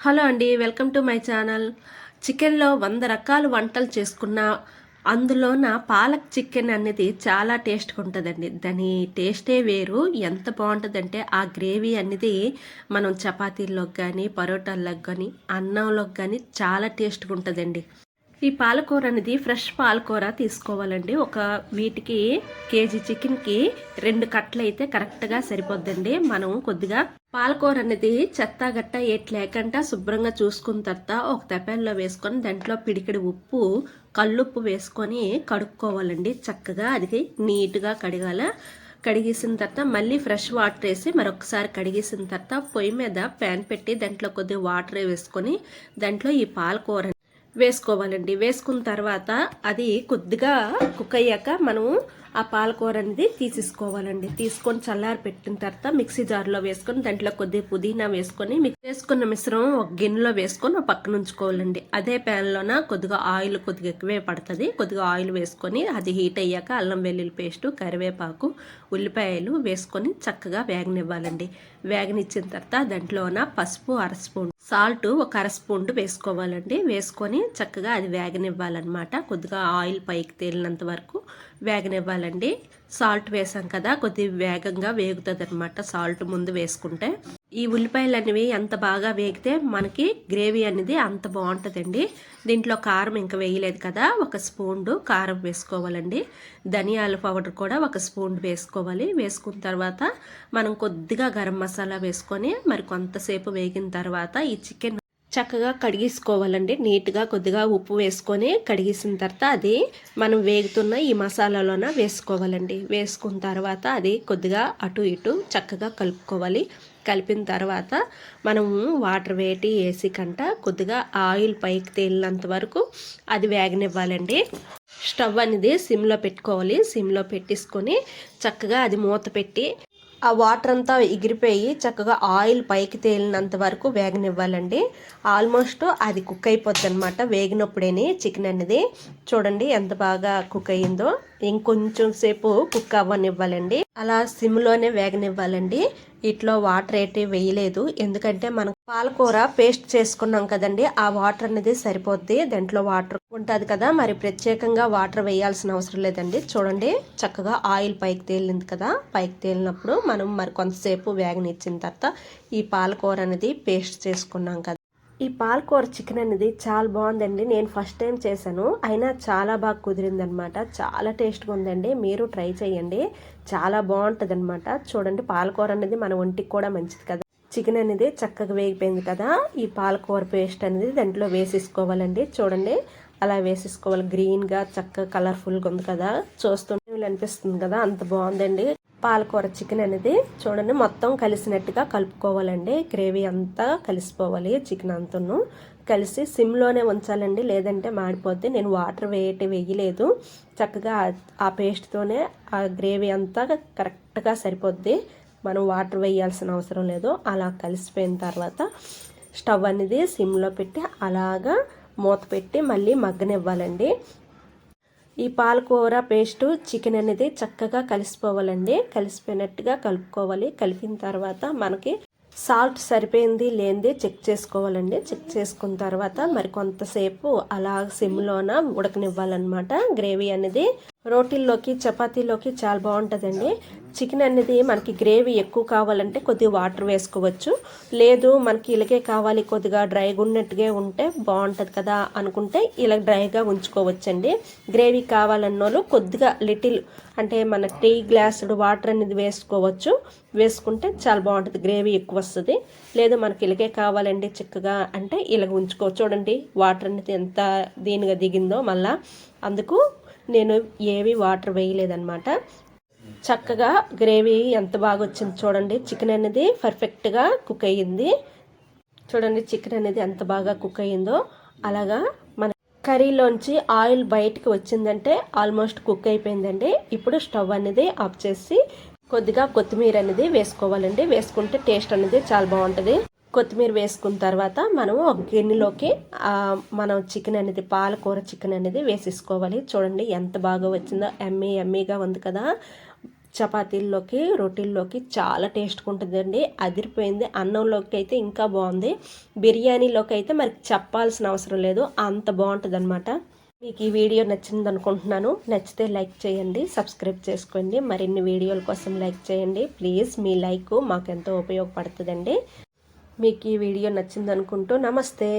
Hello అండి welcome to my channel. చికెన్లో వంద రకాల వంటలు చేసుకున్న అందులోన పాలక్ చికెన్ అనేది చాలా టేస్ట్గా ఉంటుందండి. దాని టేస్టే వేరు. ఎంత బాగుంటుందంటే ఆ గ్రేవీ అనేది మనం చపాతీల్లోకి కానీ పరోటాల్లోకి కానీ అన్నంలోకి కానీ చాలా టేస్ట్గా ఉంటుందండి. ఈ పాలకూర అనేది ఫ్రెష్ పాలకూర తీసుకోవాలండి. ఒక వీటికి కేజీ చికెన్కి రెండు కట్టలు అయితే కరెక్ట్గా సరిపోద్దండి. మనం కొద్దిగా పాలకూర అనేది చెత్త గట్ట ఏట్ లేకుండా శుభ్రంగా చూసుకున్న తర్వాత ఒక తెపాల్లో వేసుకొని దాంట్లో పిడికిడి ఉప్పు కల్లుప్పు వేసుకొని కడుక్కోవాలండి. చక్కగా అది నీట్గా కడగాల. కడిగేసిన తర్వాత మళ్ళీ ఫ్రెష్ వాటర్ వేసి మరొకసారి కడిగేసిన తర్వాత పొయ్యి మీద ప్యాన్ పెట్టి దాంట్లో కొద్దిగా వాటర్ వేసుకొని దాంట్లో ఈ పాలకూర వేసుకోవాలండి. వేసుకున్న తర్వాత అది కొద్దిగా కుక్ అయ్యాక మనం ఆ పాలకూర అనేది తీసేసుకోవాలండి. తీసుకొని చల్లారి పెట్టిన తర్వాత మిక్సీ జార్లో వేసుకొని దాంట్లో కొద్దిగా పుదీనా వేసుకొని మిక్స్ చేసుకున్న మిశ్రమం ఒక గిన్నెలో వేసుకొని ఒక పక్కన ఉంచుకోవాలండి. అదే ప్యాన్లోన కొద్దిగా ఆయిల్ కొద్దిగా ఎక్కువే పడుతుంది. కొద్దిగా ఆయిల్ వేసుకొని అది హీట్ అయ్యాక అల్లం వెల్లుల్లి పేస్టు కరివేపాకు ఉల్లిపాయలు వేసుకొని చక్కగా వేగనివ్వాలండి. వేగనిచ్చిన తర్వాత దాంట్లోన పసుపు అర స్పూన్ సాల్ట్ ఒక అర స్పూన్ వేసుకోవాలండి. వేసుకొని చక్కగా అది వేగనివ్వాలన్నమాట. కొద్దిగా ఆయిల్ పైకి తేలినంత వరకు వేగనివ్వాలండి. సాల్ట్ వేసాం కదా కొద్దిగా వేగంగా వేగుతుంది అనమాట సాల్ట్ ముందు వేసుకుంటే. ఈ ఉల్లిపాయలు అనేవి ఎంత బాగా వేగితే మనకి గ్రేవీ అనేది అంత బాగుంటుందండి. దీంట్లో కారం ఇంకా వేయలేదు కదా ఒక స్పూన్ కారం వేసుకోవాలండి. ధనియాల పౌడర్ కూడా ఒక స్పూన్ వేసుకోవాలి. వేసుకున్న తర్వాత మనం కొద్దిగా గరం మసాలా వేసుకొని మరి కొంతసేపు వేగిన తర్వాత ఈ చికెన్ చక్కగా కడిగేసుకోవాలండి. నీట్గా కొద్దిగా ఉప్పు వేసుకొని కడిగేసిన తర్వాత అది మనం వేగుతున్న ఈ మసాలాలోన వేసుకోవాలండి. వేసుకున్న తర్వాత అది కొద్దిగా అటు ఇటు చక్కగా కలుపుకోవాలి. కలిపిన తర్వాత మనం వాటర్ వేటి వేసి కంట కొద్దిగా ఆయిల్ పైకి తేలినంత వరకు అది వేగనివ్వాలండి. స్టవ్ అనేది సిమ్లో పెట్టుకోవాలి. సిమ్లో పెట్టేసుకొని చక్కగా అది మూత పెట్టి ఆ వాటర్ అంతా ఎగిరిపోయి చక్కగా ఆయిల్ పైకి తేలినంత వరకు వేగనివ్వాలండి. ఆల్మోస్ట్ అది కుక్ అయిపోద్ది అనమాట వేగినప్పుడేనే చికెన్ అనేది చూడండి ఎంత బాగా కుక్ అయ్యిందో. ఇంకొంచెం సేపు కుక్ అవ్వనివ్వాలండి. అలా సిమ్లోనే వేగనివ్వాలండి. ఇట్లో వాటర్ అయితే వేయలేదు. ఎందుకంటే మనం పాలకూర పేస్ట్ చేసుకున్నాం కదండి ఆ వాటర్ అనేది సరిపోద్ది. దాంట్లో వాటర్ ఉంటుంది కదా మరి ప్రత్యేకంగా వాటర్ వేయాల్సిన అవసరం లేదండి. చూడండి చక్కగా ఆయిల్ పైకి తేలింది కదా. పైకి తేలినప్పుడు మనం మరి కొంతసేపు వేగనిచ్చిన తర్వాత ఈ పాలకూర అనేది పేస్ట్ చేసుకున్నాం కదా. ఈ పాలకూర చికెన్ అనేది చాలా బాగుందండి. నేను ఫస్ట్ టైం చేశాను. అయినా చాలా బాగా కుదిరింది అనమాట చాలా టేస్ట్గా ఉందండి. మీరు ట్రై చేయండి. చాలా బాగుంటుంది అనమాట చూడండి పాలకూర అనేది మన ఒంటికి కూడా మంచిది కదా. చికెన్ అనేది చక్కగా వేగిపోయింది కదా. ఈ పాలకూర పేస్ట్ అనేది దాంట్లో వేసేసుకోవాలండి. చూడండి అలా వేసేసుకోవాలి. గ్రీన్గా చక్కగా కలర్ఫుల్గా ఉంది కదా. చూస్తుంటే అనిపిస్తుంది కదా. అంత బాగుందండి. పాలకూర చికెన్ అనేది చూడండి మొత్తం కలిసినట్టుగా కలుపుకోవాలండి. గ్రేవీ అంతా కలిసిపోవాలి చికెన్ అంతను. కలిసి సిమ్లోనే ఉంచాలండి లేదంటే మాడిపోద్ది. నేను వాటర్ వేయటి వేయలేదు. చక్కగా ఆ పేస్ట్తోనే ఆ గ్రేవీ అంతా కరెక్ట్గా సరిపోద్ది. మనం వాటర్ వేయాల్సిన అవసరం లేదు. అలా కలిసిపోయిన తర్వాత స్టవ్ అనేది సిమ్లో పెట్టి అలాగా మూత పెట్టి మళ్ళీ మగ్గనివ్వాలండి. ఈ పాలకూర పేస్టు చికెన్ అనేది చక్కగా కలిసిపోవాలండి. కలిసిపోయినట్టుగా కలుపుకోవాలి. కలిపిన తర్వాత మనకి సాల్ట్ సరిపోయింది లేనిది చెక్ చేసుకోవాలండి. చెక్ చేసుకున్న తర్వాత మరి కొంతసేపు అలా సిమ్లోన ఉడకనివ్వాలన్నమాట. గ్రేవీ అనేది రోటీల్లోకి చపాతీలోకి చాలా బాగుంటుందండి. చికెన్ అనేది మనకి గ్రేవీ ఎక్కువ కావాలంటే కొద్దిగా వాటర్ వేసుకోవచ్చు. లేదు మనకి ఇలాగే కావాలి కొద్దిగా డ్రైగా ఉన్నట్టుగా ఉంటే బాగుంటుంది కదా అనుకుంటే ఇలా డ్రైగా ఉంచుకోవచ్చండి. గ్రేవీ కావాలన్నోళ్ళు కొద్దిగా లిటిల్ అంటే మన టీ గ్లాసుడు వాటర్ అనేది వేసుకోవచ్చు. వేసుకుంటే చాలా బాగుంటుంది గ్రేవీ ఎక్కువ వస్తుంది. లేదు మనకి ఇలాగే కావాలండి చిక్కగా అంటే ఇలాగ ఉంచుకోవచ్చు. చూడండి వాటర్ అనేది ఎంత దీనిగా దిగిందో మళ్ళా. అందుకు నేను ఏవి వాటర్ వేయలేదన్నమాట. చక్కగా గ్రేవీ ఎంత బాగా వచ్చింది చూడండి. చికెన్ అనేది పర్ఫెక్ట్గా కుక్ అయ్యింది. చూడండి చికెన్ అనేది ఎంత బాగా కుక్ అయ్యిందో. అలాగా మన కర్రీలోంచి ఆయిల్ బయటకు వచ్చిందంటే ఆల్మోస్ట్ కుక్ అయిపోయిందండి. ఇప్పుడు స్టవ్ అనేది ఆఫ్ చేసి కొద్దిగా కొత్తిమీర అనేది వేసుకోవాలండి. వేసుకుంటే టేస్ట్ అనేది చాలా బాగుంటుంది. కొత్తిమీర వేసుకున్న తర్వాత మనం ఒక గిన్నెలోకి మనం చికెన్ అనేది పాలకూర చికెన్ అనేది వేసేసుకోవాలి. చూడండి ఎంత బాగా వచ్చిందో. ఎమ్మీ ఎమ్మీగా ఉంది కదా. చపాతీల్లోకి రొటీల్లోకి చాలా టేస్ట్గా ఉంటుందండి అదిరిపోయింది. అన్నంలోకి అయితే ఇంకా బాగుంది. బిర్యానీలోకి అయితే మరి చెప్పాల్సిన అవసరం లేదు. అంత బాగుంటుంది అనమాట మీకు ఈ వీడియో నచ్చింది అనుకుంటున్నాను నచ్చితే లైక్ చేయండి. సబ్స్క్రైబ్ చేసుకోండి. మరిన్ని వీడియోల కోసం లైక్ చేయండి. ప్లీజ్ మీ లైక్ మాకెంతో ఉపయోగపడుతుందండి. మీకు ఈ వీడియో నచ్చింది అనుకుంటూ నమస్తే.